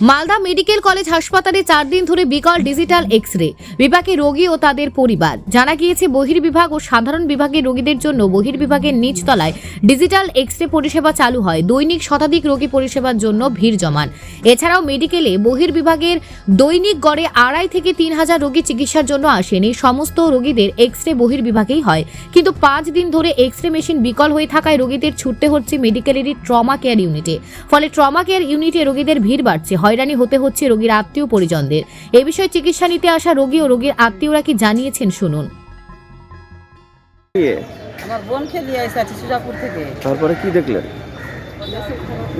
Malda medical college হাসপাতালে চার দিন ধরে বিকল ডিজিটাল এক্স রে বিভাগে রোগী ও তাদের পরিবার। জানা গিয়েছে, বহির্বিভাগ ও সাধারণ বিভাগের রোগীদের জন্য বহির্বিভাগের নিচতলায় ডিজিটাল এক্স রে পরিষেবা চালু হয়। দৈনিক শতাধিক রোগী পরিষেবার জন্য ভিড় জমান। এছাড়াও মেডিকেলে বহির্বিভাগের দৈনিক গড়ে আড়াই থেকে তিন হাজার রোগী চিকিৎসার জন্য আসেন। এই সমস্ত রোগীদের এক্স রে বহির্বিভাগেই হয়। কিন্তু পাঁচ দিন ধরে এক্স রে মেশিন বিকল হয়ে থাকায় রোগীদের ছুটতে হচ্ছে মেডিকেলেরই ট্রমা কেয়ার ইউনিটে। ফলে ট্রমা কেয়ার ইউনিটে রোগীদের ভিড় বাড়ছে। হয়রানি হতে হচ্ছে রোগীর আত্মীয় পরিজনদের। এ বিষয়ে চিকিৎসা নিতে আসা রোগী ও রোগীর আত্মীয়রা কি জানিয়েছেন শুনুন। আমার সুজাপুর থেকে। তারপরে কি দেখলেন?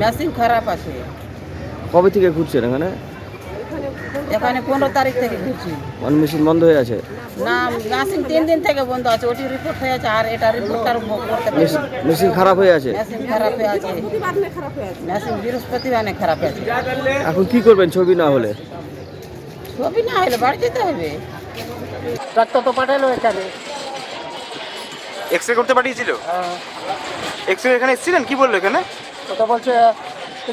মেশিন খারাপ আছে। কবে থেকে ঘুরছেন এখানে? এখানে পনেরো তারিখ থেকে। ঘুরছি ওয়ান মেশিন বন্ধ হয়ে আছে? না মেশিন তিন দিন থেকে বন্ধ আছে ওটি রিপোর্ট হয়ে আছে আর এটা রিপোর্ট আর করতে মেশিন- মেশিন খারাপ হয়ে আছে? মেশিন খারাপ হয়ে আছে। মেশিন বৃহস্পতিবার খারাপ হয়ে আছে। এখন কি করবেন ছবি না হলে? ছবি না হলে বাড়ি যেতে হবে। ডাক্তার তো পাঠালো এখানে। এক্স রে করতে পাঠিয়েছিল? এক্স রে এখানে এসেছিলেন? কি বলল এখানে? তো বলছে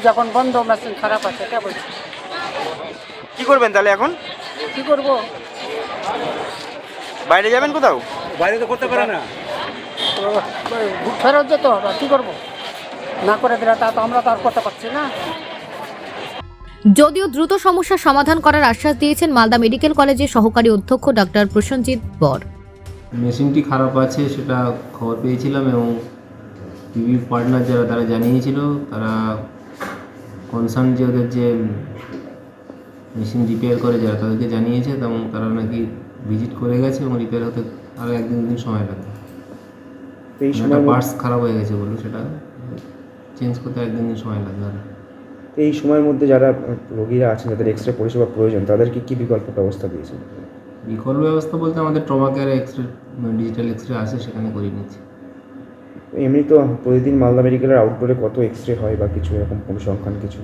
যখন বন্ধ মেশিন খারাপ আছে কে বলছে? কি করবেন তাহলে এখন? কি করব? বাইরে যাবেন কোথাও? বাইরে তো করতে পারে না। ফেরত যেতে হবে কি করব? না করে দিলে তা তো আমরা তো আর করতে পারছি না। যদিও দ্রুত সমস্যার সমাধান করার আশ্বাস দিয়েছেন মালদা মেডিকেল কলেজের সহকারী অধ্যক্ষ ডক্টর প্রসেনজিৎ বর। মেশিনটি খারাপ আছে সেটা খবর পেয়েছিলাম এবং টিভির পার্টনার যারা তারা জানিয়েছিল তারা কনসার্ন যে ওদের যে মেশিন রিপেয়ার করে যারা তাদেরকে জানিয়েছে এবং তারা নাকি ভিজিট করে গেছে এবং রিপেয়ার হতে আরও একদিন দিন সময় লাগবে। এই একটা সময় পার্টস খারাপ হয়ে গেছে বলল সেটা চেঞ্জ করতে একদিন দিন সময় লাগবে আর। এই সময়ের মধ্যে যারা রোগীরা আছেন যাদের এক্স রে পরিষেবা প্রয়োজন তাদেরকে কি বিকল্প ব্যবস্থা দিয়েছেন? বিকল্প ব্যবস্থা বলতে আমাদের ট্রমা কেয়ারে x ray digital X ray আছে সেখানে করিয়ে নিচ্ছি। এমনি তো প্রতিদিন মালদা মেডিকেলের আউটডোরে কত এক্স রে হয় বা কিছু এরকম পরিসংখ্যান কিছু?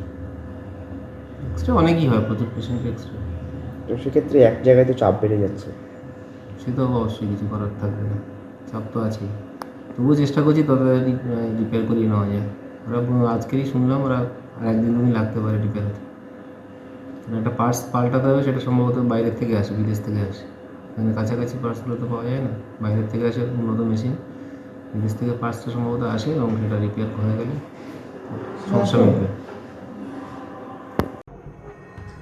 এক্স রে অনেকই হয় প্রচুর পেশেন্ট এক্স রে তো সেক্ষেত্রে এক জায়গায় তো চাপ বেড়ে যাচ্ছে। সে তো অবশ্যই কিছু করার থাকবে না চাপ তো আছেই। তবুও চেষ্টা করছি তাড়াতাড়ি রিপেয়ার করিয়ে নেওয়া যায়। ওরা আজকেরই শুনলাম ওরা আর একদিন দুদিন লাগতে পারে রিপেয়ার হতে। একটা পার্টস পাল্টাতে হবে সেটা সম্ভবত বাইরের থেকে আসে বিদেশ থেকে আসে। এখানে কাছাকাছি পার্টসগুলো তো পাওয়া যায় না বাইরের থেকে আসে উন্নত মেশিন বিদেশ থেকে পার্টসটা সম্ভবত আসে এবং সেটা রিপেয়ার হয়ে গেলে সমস্যা মিটবে